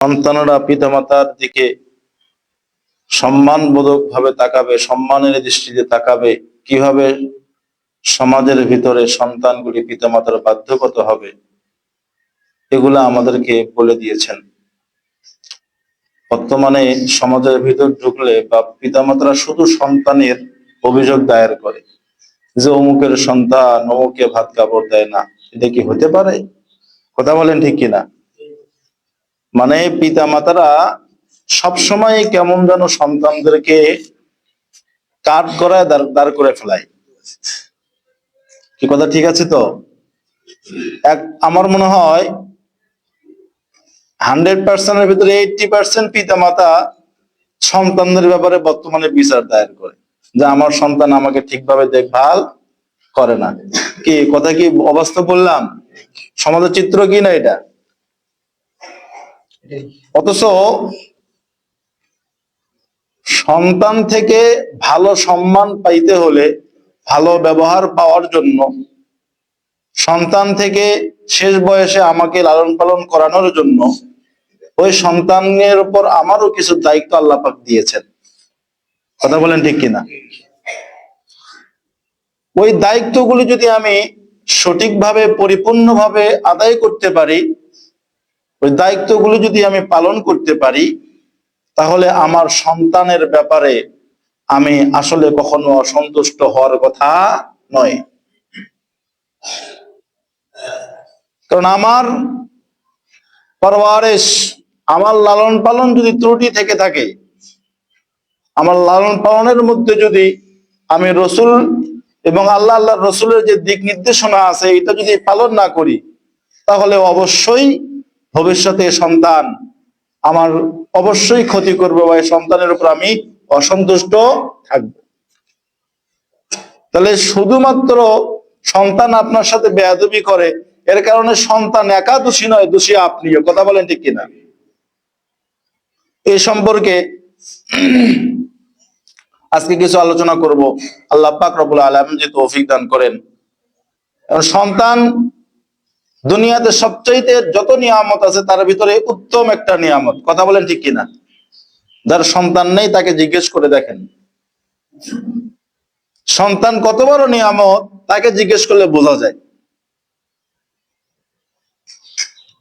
সন্তানরা পিতামাতার দিকে সম্মানবোধক ভাবে তাকাবে, সম্মানের দৃষ্টিতে তাকাবে, কীভাবে সমাজের ভিতরে সন্তানগুলি পিতামাতার বাধ্যগত হবে, এগুলা আমাদেরকে বলে দিয়েছেন। বর্তমানে সমাজের ভিতর ঢুকলে বা পিতামাতারা শুধু সন্তানের অভিযোগ দায়ের করে যে অমুকের সন্তান অমুকে ভাত কাপড় দেয় না। এটা কি হতে পারে? কথা বলেন ঠিক কিনা? মানে পিতা মাতারা সবসময় কেমন যেন সন্তানদেরকে কাট করায় দাঁড় করে ফেলায়। কি কথা ঠিক আছে তো? এক, আমার মনে হয় হান্ড্রেড পার্সেন্টের ভিতরে এইটটি পার্সেন্ট পিতা মাতা সন্তানদের ব্যাপারে বর্তমানে বিচার দায়ের করে। যে আমার সন্তান আমাকে ঠিকভাবে দেখভাল করে না। কি, কথা কি অবাস্তব বললাম? সমাজের চিত্র কি না এটা? অথচ সন্তান থেকে ভালো সম্মান পাইতে হলে ভালো ব্যবহার পাওয়ার জন্য সন্তান থেকে শেষ বয়সে আমাকে লালন পালন করানোর জন্য ওই সন্তানের উপর আমারও কিছু দায়িত্ব আল্লাহ পাক দিয়েছেন। কথা বলেন ঠিক কিনা? ওই দায়িত্বগুলি যদি আমি সঠিকভাবে, পরিপূর্ণভাবে আদায় করতে পারি ওই দায়িত্বগুলো যদি আমি পালন করতে পারি, তাহলে আমার সন্তানের ব্যাপারে আমি আসলে কখনো অসন্তুষ্ট হওয়ার কথা নয়। কারণ আমার পরবারেশ আমার লালন পালন যদি ত্রুটি থেকে থাকে, আমার লালন পালনের মধ্যে যদি আমি রসুল এবং আল্লাহ আল্লাহ রসুলের যে দিক নির্দেশনা আছে, এটা যদি পালন না করি, তাহলে অবশ্যই ভবিষ্যতে সন্তান আমার অবশ্যই ক্ষতি করবে বা সন্তানের উপর আমি অসন্তুষ্ট থাকব। তাহলে শুধুমাত্র সন্তান আপনার সাথে বেয়াদবি করে, এর কারণে সন্তান একা দোষী নয়, দোষী আপনিও। কথা বলেন ঠিক কিনা? এই সম্পর্কে আজকে কিছু আলোচনা করব। আল্লাহ পাক রবুল আলম যে তৌফিক দান করেন। সন্তান দুনিয়াতে সবচাইতে যত নিয়ামত আছে, তার ভিতরে উত্তম একটা নিয়ামত। কথা বলেন ঠিক কিনা? যার সন্তান নেই, তাকে জিজ্ঞেস করে দেখেন। সন্তান কত বড় নিয়ামত, তাকে জিজ্ঞেস করলে বোঝা যায়।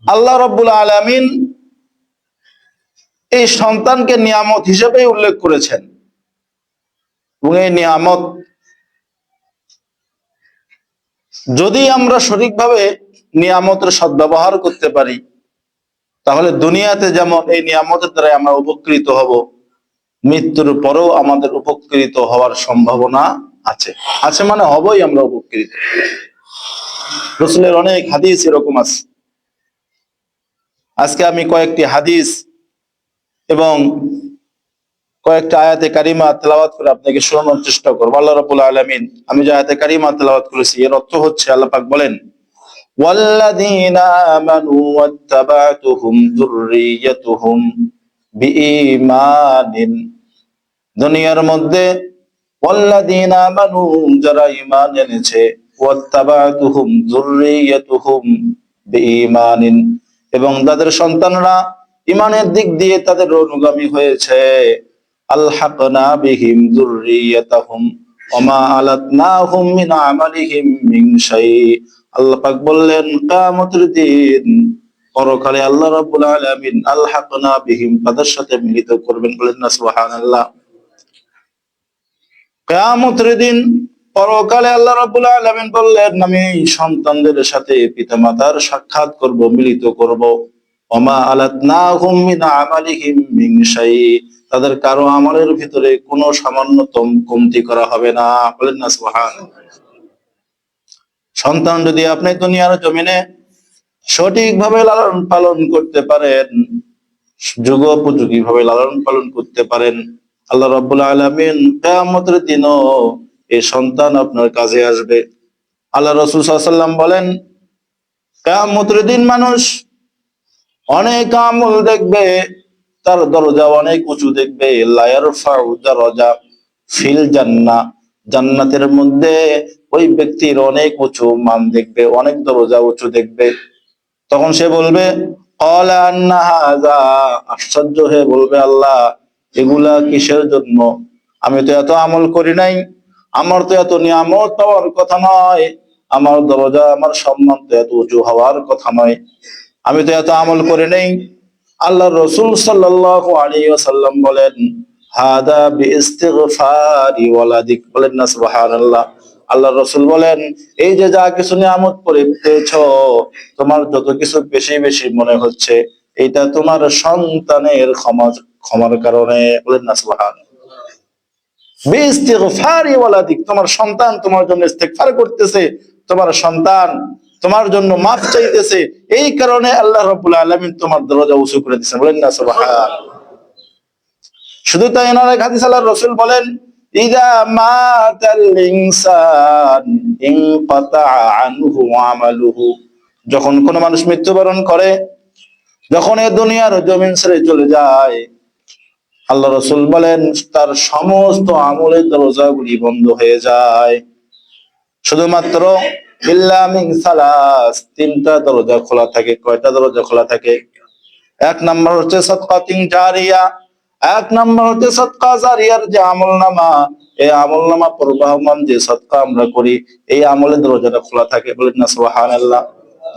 আল্লাহ রব্বুল আলামিন এই সন্তানকে নিয়ামত হিসেবেই উল্লেখ করেছেন। এবং এই নিয়ামত যদি আমরা সঠিকভাবে নিয়ামতের সদ্ব্যবহার করতে পারি, তাহলে দুনিয়াতে যেমন এই নিয়ামতের দ্বারা আমরা উপকৃত হব, মৃত্যুর পরেও আমাদের উপকৃত হওয়ার সম্ভাবনা আছে। আছে মানে হবই আমরা উপকৃত। রসুলের অনেক হাদিস এরকম আছে। আজকে আমি কয়েকটি হাদিস এবং কয়েকটা আয়াতে কারিমা তেলাওয়াত করে আপনাকে শোনানোর চেষ্টা করব। আল্লাহ রাবুল আলমিন, আমি যে আয়াতে কারিমা তেলাওয়াত করেছি, এর অর্থ হচ্ছে আল্লাহ পাক বলেন والذين آمنوا واتبعتهم ذريتهم بإيمان দুনিয়ার মধ্যে والذين آمنوا যারা ঈমান এনেছে واتبعتهم ذريتهم بإيمان এবং তাদের সন্তানরা ইমানের দিক দিয়ে তাদের অনুগামী হয়েছে আলহাকনা বিহিম যুররিয়াতাহুম আল্লাহ তাদের সাথে মিলিত করবেন বলেন আল্লাহ আমি সন্তানদের সাথে পিতামাতার সাক্ষাৎ করব, মিলিত করব। ওমা আলাতনাহুম মিন আমালিহিম মিন শাই, তাদের কারও আমলের ভিতরে কোনো সামান্যতম কমতি করা হবে না। বলেন না সুবহান সন্তান যদি আপনি দুনিয়ার জমিনে সঠিকভাবে লালন পালন করতে পারেন যুগোপযোগী ভাবে লালন পালন করতে পারেন, আল্লাহ রাব্বুল আলামিন কিয়ামতের দিনও এই সন্তান আপনার কাজে আসবে। আল্লাহ রসুল বলেন, কিয়ামতের দিন মানুষ অনেক আমল দেখবে, তার দরজা অনেক উঁচু দেখবে। লায়ার ফিল জান্না, জান্নাতের মধ্যে ওই ব্যক্তির অনেক উঁচু মান দেখবে, অনেক দরজা উঁচু দেখবে। তখন সে বলবে আশ্চর্য হয়ে বলবে আল্লাহ, এগুলা কিসের জন্য? আমি তো এত আমল করি নাই। আমার তো এত নিয়ামত পাওয়ার কথা নয়। আমার দরজা, আমার সম্মান তো এত উঁচু হওয়ার কথা নয়। আমি তো এত আমল করে নেই। আল্লাহ রসুল ওয়াসাল্লাম বলেন আল্লাহ রসুল বলেন, এই যে যা কিছু নিয়ামত পেয়েছ, তোমার যত কিছু বেশি বেশি মনে হচ্ছে এটা তোমার সন্তানের ক্ষমা, ক্ষমার কারণে। বলেন না ওয়ালাদিক, তোমার সন্তান তোমার জন্য করতেছে, তোমার সন্তান তোমার জন্য মাফ চাইতেছে। এই কারণে আল্লাহ রাব্বুল আলামিন তোমার দরজা উঁচু করে দিয়েছেন। বলেন না সুবহান শুধু তাই না এক হাদিস আল্লাহর রাসূল বলেন যখন কোন মানুষ মৃত্যুবরণ করে, যখন এ দুনিয়ার জমিন ছেড়ে চলে যায় আল্লাহ রসুল বলেন, তার সমস্ত আমলের দরজাগুলি বন্ধ হয়ে যায়। শুধুমাত্র তিনটা দরজা খোলা থাকে, কয়টা দরজা খোলা থাকে? এক নাম্বার হচ্ছে সৎকাতিং জারিয়া। এক নাম্বার হচ্ছে সৎকা জারিয়ার যে আমল নামা এই আমল নামা প্রবাহমান যে সৎকা আমরা করি, এই আমলের দরজাটা খোলা থাকে বলেন না, সুবহানাল্লাহ।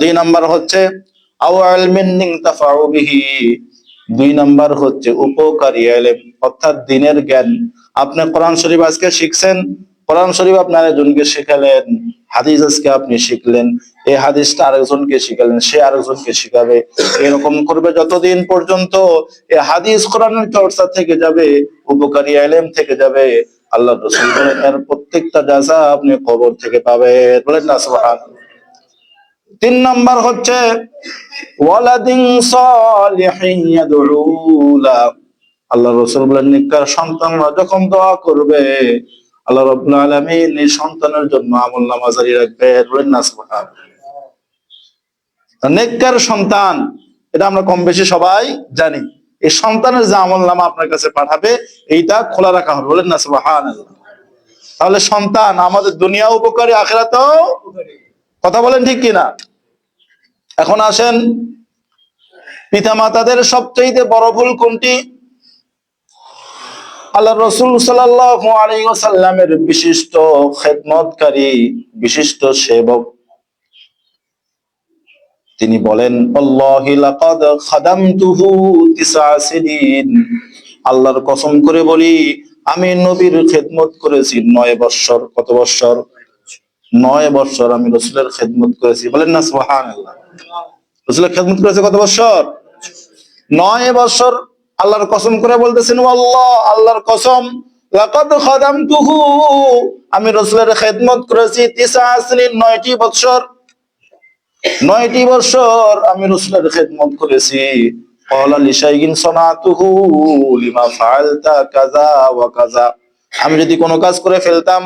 দুই নাম্বার হচ্ছে দুই নাম্বার হচ্ছে, উপকারী অর্থাৎ দিনের জ্ঞান। আপনি কোরআন শরীফ আজকে শিখছেন কোরআন শরীফ আপনার একজনকে শিখালেন, হাদিস আজকে আপনি শিখলেন, এই হাদিসটা আরেকজনকে শিখালেন, সে আরেকজনকে শিখাবে, এরকম করবে যতদিন পর্যন্ত এই হাদিস কোরআনের চর্চা থেকে যাবে, উপকারী এলেম থেকে যাবে, আল্লাহ রসুল প্রত্যেকটা জাজা আপনি কবর থেকে পাবেন। বলেন না, সুবহানাল্লাহ। তিন নাম্বার হচ্ছে আল্লাহ রসুল বলেন, নিকার সন্তানরা যখন দোয়া করবে আল্লাহ রাব্বুল আলামিন এই সন্তানের জন্য আমল নামা জারি রাখবে নেককার সন্তান, এটা আমরা কম বেশি সবাই জানি। এই সন্তানের যে আমল নামা আপনার কাছে পাঠাবে, এইটা খোলা রাখা হবে বলেন না সুবহানাল্লাহ তাহলে সন্তান আমাদের দুনিয়া উপকারী, আখেরাতেও কথা বলেন ঠিক কিনা? এখন আসেন পিতা মাতাদের সবচেয়ে বড় ভুল কোনটি? আল্লাহ রসুল ওয়াসাল্লামের বিশিষ্ট খেদমতকারী, বিশিষ্ট সেবক। তিনি বলেন আল্লাহর কসম করে বলি, আমি নবীর খেদমত করেছি নয় বৎসর। কত বৎসর? নয় বৎসর আমি রসুলের খেদমত করেছি। বলেন না সুহান আল্লাহ রসুলের খেদমত করেছে কত বৎসর? নয় বৎসর আল্লাহর কসম করে বলতেছেন আল্লাহ আল্লাহর কসম আমি রসুলের খেদমত করেছি নয়টি বৎসর। নয়টি বৎসর আমি রসুলের খেদমত করেছি। আমি যদি কোনো কাজ করে ফেলতাম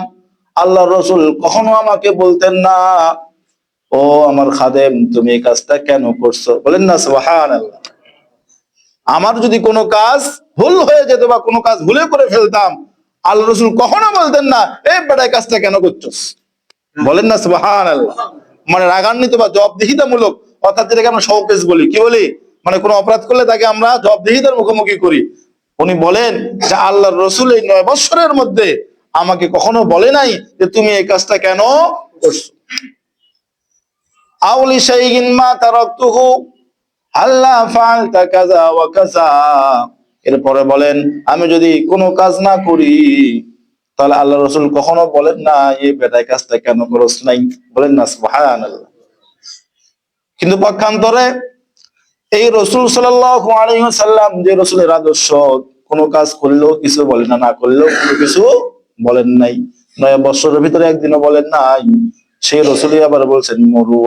আল্লাহ রসুল কখনো আমাকে বলতেন না, ও আমার খাদেম, তুমি এই কাজটা কেন করছ? বলেন না সুবাহ আল্লাহ আমার যদি কোনো কাজ ভুল হয়ে যেত বা কোনো কাজ ভুলে করে ফেলতাম আল্লাহ রসুল কখনো বলতেন না, এই বেটায় কাজটা কেন করছস? বলেন না সুবহান আল্লাহ মানে রাগান্বিত বা জবাবদিহিতামূলক, অর্থাৎ যেটাকে আমরা শোকেস বলি। কি বলি? মানে কোনো অপরাধ করলে তাকে আমরা জবাবদিহিতার মুখোমুখি করি। উনি বলেন যে, আল্লাহর রসুল এই নয় বৎসরের মধ্যে আমাকে কখনো বলে নাই যে তুমি এই কাজটা কেন করছ? আউলি শাইগিন মা তারাকতুহু আল্লাহ ফাআলতা কাযা ওয়া কাযা এরপরে বলেন, আমি যদি কোনো কাজ না করি, তাহলে আল্লাহ রসুল কখনো বলেন না এই বেটায় কাজটা কেন করছ নাই? বলেন না, সুবহানাল্লাহ। কিন্তু পক্ষান্তরে এই রসুল ওয়াসাল্লাম যে রসুলের আদর্শ, কোনো কাজ করলেও কিছু বলেন না না করলেও কোনো কিছু বলেন নাই। নয় বছরের ভিতরে একদিনও বলেন নাই। সেই রসুলই আবার বলছেন, মরু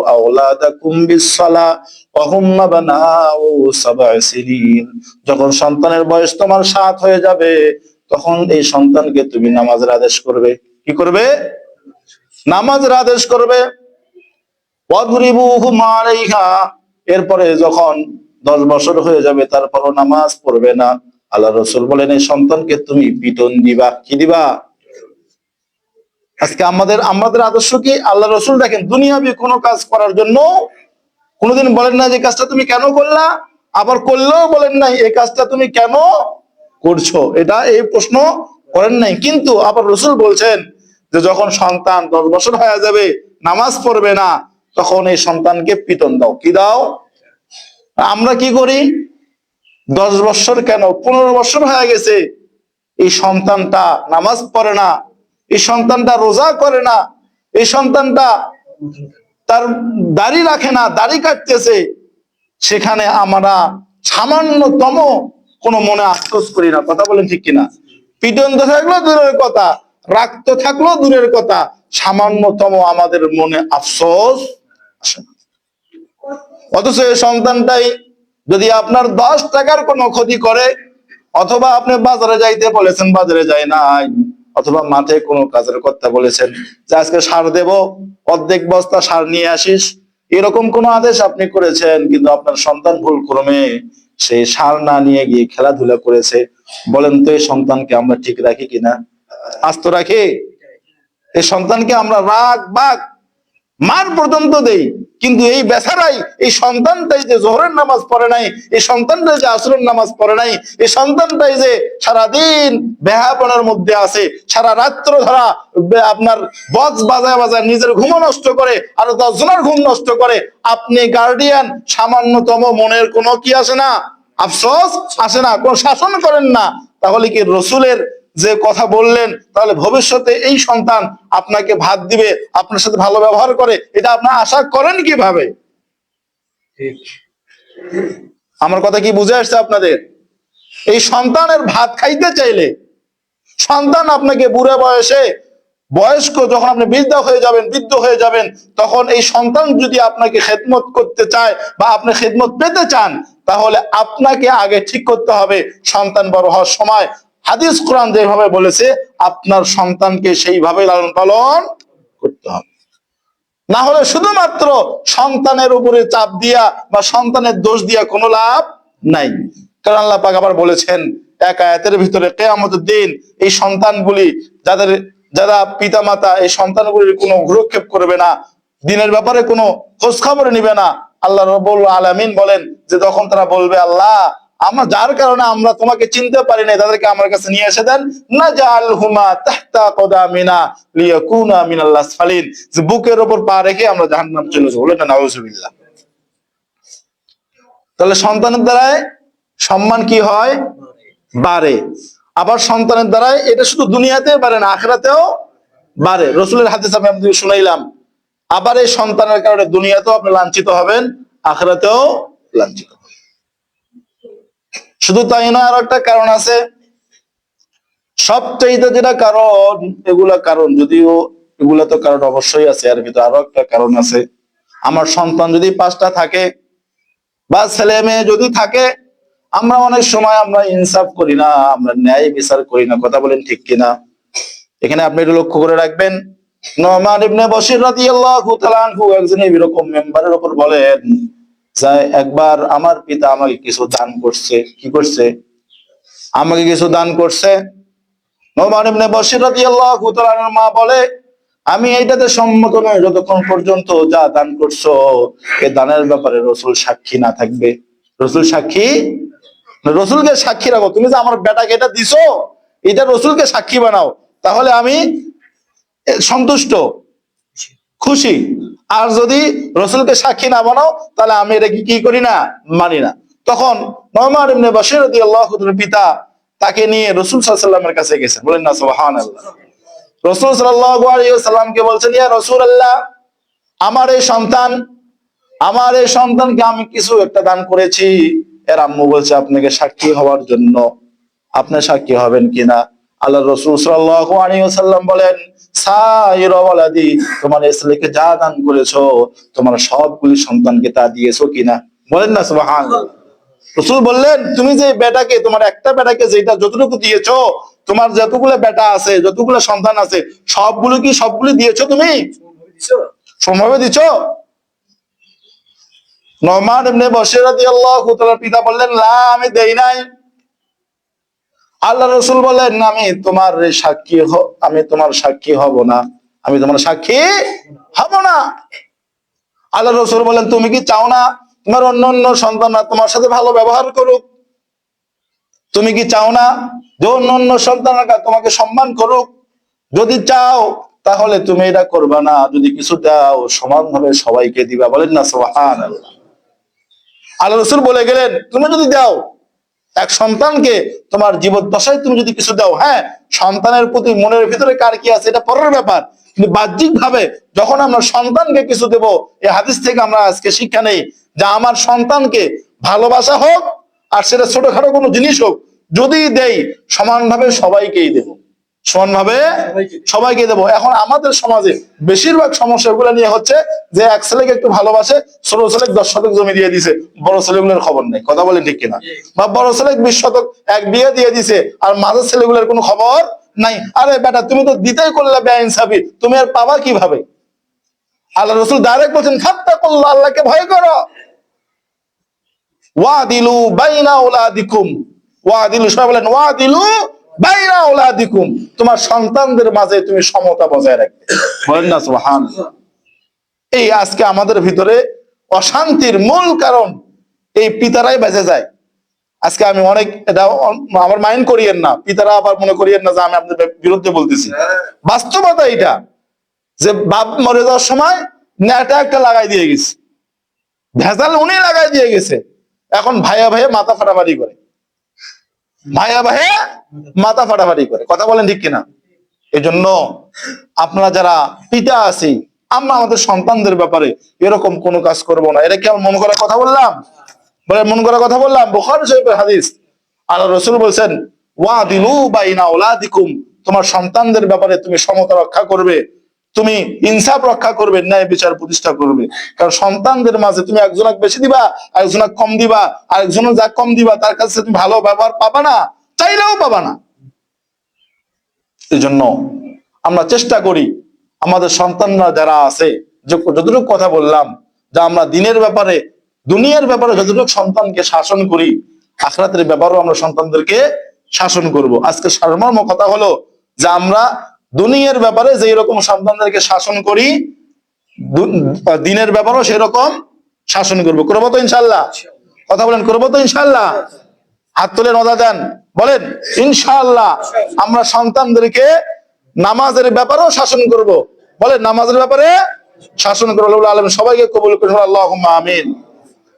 হুম মাবনাউ যখন সন্তানের বয়স তোমার সাত হয়ে যাবে, তখন এই সন্তানকে তুমি নামাজের আদেশ করবে। কি করবে? নামাজের আদেশ করবে। এরপরে যখন দশ বছর হয়ে যাবে, তারপরও নামাজ পড়বে না। আল্লাহ রসুল বলেন, এই সন্তানকে তুমি পিটন দিবা। কি দিবা? আজকে আমাদের আমাদের আদর্শ কি? আল্লাহ রসুল দেখেন, দুনিয়াবি কোনো কাজ করার জন্য কোনোদিন বলেন না যে কাজটা তুমি কেন করলা, আবার করলেও বলেন নাই, এই কাজটা তুমি কেন করছ? এটা এই প্রশ্ন করেন নাই। কিন্তু আবার রসুল বলছেন যে যখন সন্তান দশ বছর হয়ে যাবে, নামাজ পড়বে না, তখন এই সন্তানকে পিটন দাও। কি দাও? আমরা কি করি? দশ বছর কেন? পনেরো বছর হয়ে গেছে, এই সন্তানটা নামাজ পড়ে না এই সন্তানটা রোজা করে না, এই সন্তানটা তার দাড়ি রাখে না, দাড়ি কাটতেছে, সেখানে আমরা সামান্যতম কোনো মনে আফসোস করি না। কথা বলেন ঠিক কিনা? পিটন তো থাকল দূরের কথা রাখত থাকল দূরের কথা, সামান্যতম আমাদের মনে আফসোস অথচ এই সন্তানটাই যদি আপনার দশ টাকার কোনো ক্ষতি করে, অথবা আপনি বাজারে যাইতে বলেছেন, বাজারে যায় নাই। অথবা মাঠে কোনো কাজের কথা বলেছেন যে আজকে সার দেব, অর্ধেক বস্তা সার নিয়ে আসিস। এরকম কোন আদেশ আপনি করেছেন, কিন্তু আপনার সন্তান ভুল ক্রমে সেই সার না নিয়ে গিয়ে খেলাধুলা করেছে? বলেন তো এই সন্তানকে আমরা ঠিক রাখি কিনা? আস্ত রাখি? এই সন্তানকে আমরা রাগ বাগ মার পর্যন্ত দেই। কিন্তু এই বেচারাই, এই সন্তানটাই যে জোহরের নামাজ পড়ে নাই, এই সন্তানটাই যে আসরের নামাজ পড়ে নাই, এই সন্তানটাই যে সারাদিন বেহাপনার মধ্যে আছে, সারা রাত্র ধরা আপনার বক্স বাজায় বাজায় নিজের ঘুম নষ্ট করে, আর দশ জনের ঘুম নষ্ট করে, আপনি গার্ডিয়ান সামান্যতম মনের কোনো কি আসে না? আফসোস আসে না, কোন শাসন করেন না। তাহলে কি রসুলের যে কথা বললেন তাহলে ভবিষ্যতে এই সন্তান আপনাকে ভাত দিবে আপনার সাথে ভালো ব্যবহার করে এটা আপনার আশা করেন কীভাবে? আমার কথা কি বুঝে আসছে আপনাদের? এই সন্তানের ভাত খাইতে চাইলে সন্তান আপনাকে বুড়ে বয়সে বয়স্ক যখন আপনি বৃদ্ধ হয়ে যাবেন বৃদ্ধ হয়ে যাবেন তখন এই সন্তান যদি আপনাকে খেদমত করতে চায় বা আপনি খেদমত পেতে চান তাহলে আপনাকে আগে ঠিক করতে হবে সন্তান বড় হওয়ার সময়। হাদিস কোরআন যেভাবে বলেছে, আপনার সন্তানকে সেইভাবে লালন পালন করতে হবে। না হলে শুধুমাত্র সন্তানের উপরে চাপ দিয়া বা সন্তানের দোষ দিয়া কোনো লাভ নাই। কারণ আল্লাহ পাক আবার বলেছেন, এক আয়াতের ভিতরে কেয়ামতের দিন এই সন্তানগুলি যাদের, যারা পিতা মাতা এই সন্তানগুলির কোনো ভ্রক্ষেপ করবে না, দিনের ব্যাপারে কোনো খোঁজ খবর নিবে না। আল্লাহ রবুল আলামিন বলেন যে তখন তারা বলবে, আল্লাহ আমরা যার কারণে আমরা তোমাকে চিনতে পারি না তাদেরকে আমার কাছে নিয়ে এসে দেন। না জাল হুমা তাহতা কদামিনা লিয়াকুনা মিনাল আসফালিন যে বুকের উপর পা রেখে আমরা জাহান্নাম চলে যাব। বলে নাউজুবিল্লাহ তাহলে সন্তানের দ্বারাই সম্মান কি হয়? বাড়ে। আবার সন্তানের দ্বারাই এটা শুধু দুনিয়াতে বাড়ে না, আখরাতেও বাড়ে। রসুলের হাতে আমি আপনাদের শুনাইলাম। আবার এই সন্তানের কারণে দুনিয়াতেও আপনি লাঞ্ছিত হবেন, আখরাতেও লাঞ্ছিত। শুধু তাই না আর একটা কারণ আছে। সবচাইতে যেটা কারণ, এগুলা কারণ, যদিও এগুলা তো কারণ অবশ্যই আছে, এর ভিতরে আরও একটা কারণ আছে। আমার সন্তান যদি পাঁচটা থাকে বা ছেলে মেয়ে যদি থাকে, আমরা অনেক সময় আমরা ইনসাফ করি না, আমরা ন্যায় বিচার করি না, কথা বলেন ঠিক কিনা? এখানে আপনি একটু লক্ষ্য করে রাখবেন, নোমান ইবনে বশির রাদিয়াল্লাহু তাআলা আনহু একজন এরকম মেম্বারের উপর বলেন একবার আমার পিতা আমাকে কিছু দান করছে। কি করছে? আমাকে কিছু দান করছে। মা বলে, আমি এইটাতে সম্মত নই, যতক্ষণ পর্যন্ত যা দান করছ, এ দানের ব্যাপারে রসুল সাক্ষী না থাকবে। রসুল সাক্ষী? রসুলকে সাক্ষী রাখো। তুমি যে আমার বেটাকে এটা দিছো, এটা রসুলকে সাক্ষী বানাও। তাহলে আমি সন্তুষ্ট। খুশি। আর যদি রসুলকে সাক্ষী না বানাও, তাহলে আমি এটা কি করি না? মানি না। তখন নয়মার রাদিয়াল্লাহু তাআলার পিতা তাকে নিয়ে রসুল ওয়াসাল্লামের কাছে গেছেন। বলেন না, সুবহানাল্লাহ। রসুল ওয়াসাল্লামকে বলছেন, ইয়া রাসূলুল্লাহ, আমার এই সন্তান, আমার এই সন্তানকে আমি কিছু একটা দান করেছি। এর আম্মু বলছে, আপনাকে সাক্ষী হওয়ার জন্য, আপনি সাক্ষী হবেন কিনা? আল্লাহ রসুল আলাইহি বলেন তোমার ছেলেকে যা দান করেছ, তোমার সবগুলি সন্তানকে তা দিয়েছ কিনা? বলেন না, সুবহানাল্লাহ। রসুল বললেন, তুমি যে বেটাকে, তোমার একটা বেটাকে যেটা যতটুকু দিয়েছ, তোমার যতগুলো বেটা আছে, যতগুলো সন্তান আছে, সবগুলো কি সবগুলো দিয়েছ তুমি? সমভাবে দিছ নমান এমনি বসে তাআলার পিতা বললেন, না, আমি দেই নাই। আল্লাহ রসুল বললেন আমি তোমার সাক্ষী আমি তোমার সাক্ষী হব না। আমি তোমার সাক্ষী হব না। আল্লাহ রসুল বলেন, তুমি কি চাও না তোমার অন্য অন্য সন্তানরা তোমার সাথে ভালো ব্যবহার করুক? তুমি কি চাও না যে অন্য অন্য সন্তানরা তোমাকে সম্মান করুক? যদি চাও, তাহলে তুমি এটা করবা না। যদি কিছু দাও, সমানভাবে সবাইকে দিবা। বলেন না সোহান আল্লাহ রসুল বলে গেলেন, তুমি যদি দাও এক সন্তানকে তোমার জীবন দশায় তুমি যদি কিছু দাও হ্যাঁ সন্তানের প্রতি মনের ভিতরে কার কি আছে, এটা পরের ব্যাপার। কিন্তু বাহ্যিক ভাবে যখন আমরা সন্তানকে কিছু দেব, এই হাদিস থেকে আমরা আজকে শিক্ষা নেই যে আমার সন্তানকে ভালোবাসা হোক আর সেটা ছোটখাটো কোনো জিনিস হোক, যদি দেই, সমানভাবে সবাইকেই দেব। সমানভাবে সবাইকে দেবো। এখন আমাদের সমাজে বেশিরভাগ সমস্যাগুলো নিয়ে হচ্ছে যে এক ছেলেকে একটু ভালোবাসে ছোট ছেলেকে দশ শতক জমি দিয়ে দিছে বড় ছেলেগুলোর খবর নেই কথা বলেন ঠিক কিনা? বা বড় ছেলে বিশ শতক এক বিয়ে দিয়ে দিছে আর মাঝের ছেলেগুলোর কোনো খবর নাই। আরে বেটা তুমি তো দিতেই করলে বেআইনসাফি তুমি আর পাবা কীভাবে? আল্লাহ রসুল ডাইরেক্ট বলছেন খাত্তা করল আল্লাহকে ভয় করো। ওয়াদিলু বাইনা ওলাদিকুম ওয়াদিলু সবাই বলেন ওয়াদিলু ওলাদিকুম তোমার সন্তানদের মাঝে তুমি সমতা বজায় রাখবে। এই আজকে আমাদের ভিতরে অশান্তির মূল কারণ এই পিতারাই বেঁচে যায়। আজকে আমি অনেক, এটা আমার মাইন্ড করিয়েন না, পিতারা আবার মনে করিয়েন না যে আমি আপনাদের বিরুদ্ধে বলতেছি। বাস্তবতা এটা যে বাপ মরে যাওয়ার সময় নেটা একটা লাগাই দিয়ে গেছে। ভেজাল উনি লাগাই দিয়ে গেছে। এখন ভাইয়া ভাইয়া মাথা ফাটাফাটি করে। ভাইয়া ভাইয়া, মাথা ফাটাফাটি করে। কথা বলেন ঠিক কিনা? এই জন্য আপনারা যারা পিতা আছি, আমরা আমাদের সন্তানদের ব্যাপারে এরকম কোনো কাজ করব না। এটা কি আমার মন করার কথা বললাম? বলে মন করার কথা বললাম? বুখারী শরীফের হাদিস। আল্লাহ রসুল বলছেন ওয়া দিলু বাইনা ওলা দিকুম তোমার সন্তানদের ব্যাপারে তুমি সমতা রক্ষা করবে। তুমি ইনসাফ রক্ষা করবে, ন্যায় বিচার প্রতিষ্ঠা করবে। কারণ সন্তানদের মাঝে তুমি একজনক বেশি দিবা, আরেকজনক কম দিবা আরেকজনের যা কম দিবা, তার কাছে তুমি ভালো ব্যবহার পাবা না, চাইলেও পাবা না। এই জন্য আমরা চেষ্টা করি, আমাদের সন্তানরা যারা আছে, যে যতটুকু কথা বললাম, যা আমরা দিনের ব্যাপারে, দুনিয়ার ব্যাপারে যতটুকু সন্তানকে শাসন করি, আখরাতের ব্যাপারেও আমরা সন্তানদেরকে শাসন করব। আজকে সারমর্ম কথা হলো যে আমরা দুনিয়ার ব্যাপারে যে রকম সন্তানদেরকে শাসন করি দিনের ব্যাপারেও সেরকম শাসন করব। করব তো ইনশাল্লাহ। কথা বলেন, করব তো ইনশাল্লাহ। হাত তুলে নজা দেন। বলেন ইনশাআল্লাহ আমরা সন্তানদেরকে নামাজের ব্যাপারেও শাসন করব। বলেন, নামাজের ব্যাপারে শাসন করব। আলম সবাইকে কবুল করুন। আল্লাহ আমিন।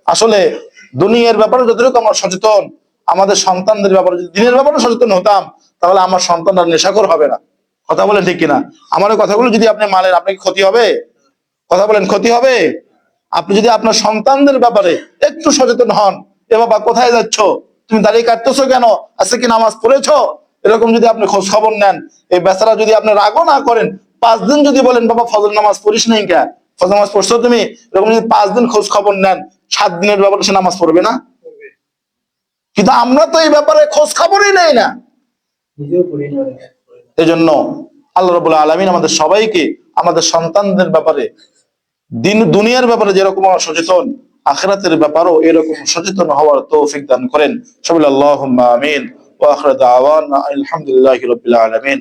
আসলে দুনিয়ার ব্যাপারে যতটুকু আমরা সচেতন, আমাদের সন্তানদের ব্যাপারে দিনের ব্যাপারে সচেতন হতাম, তাহলে আমার সন্তানরা নেশাকর হবে না। কথা বলেন ঠিক কিনা? আমার কথাগুলো যদি আপনি মানেন আপনি কি ক্ষতি হবে? কথা বলেন, ক্ষতি হবে? আপনি যদি আপনার সন্তানদের ব্যাপারে একটু সচেতন হন, এ বাবা কোথায় যাচ্ছ? তুমি দাঁড়িয়ে কাটতেছো কেন? আজকে কি নামাজ পড়েছো? এরকম যদি আপনি খোঁজ খবর নেন, এই বেচারা যদি আপনি রাগও না করেন, পাঁচ দিন যদি বলেন, বাবা ফজল নামাজ পড়িস নাই কে? ফজল নামাজ পড়ছো তুমি? এরকম যদি পাঁচ দিন খোঁজ খবর নেন, সাত দিনের ব্যাপারে সে নামাজ পড়বে না? কিন্তু আমরা তো এই ব্যাপারে খোঁজ খবরই নেই না। নিজেও পড়ি না এই জন্য আল্লাহ রবুল্লা আলমিন আমাদের সবাইকে, আমাদের সন্তানদের ব্যাপারে, দিন, দুনিয়ার ব্যাপারে যেরকম সচেতন, আখরাতের ব্যাপারেও এরকম সচেতন হওয়ার তৌফিক দান করেন। সবাই আল্লাহ আমিন। আলহামদুলিল্লাহ রবিল্লা আলমিন।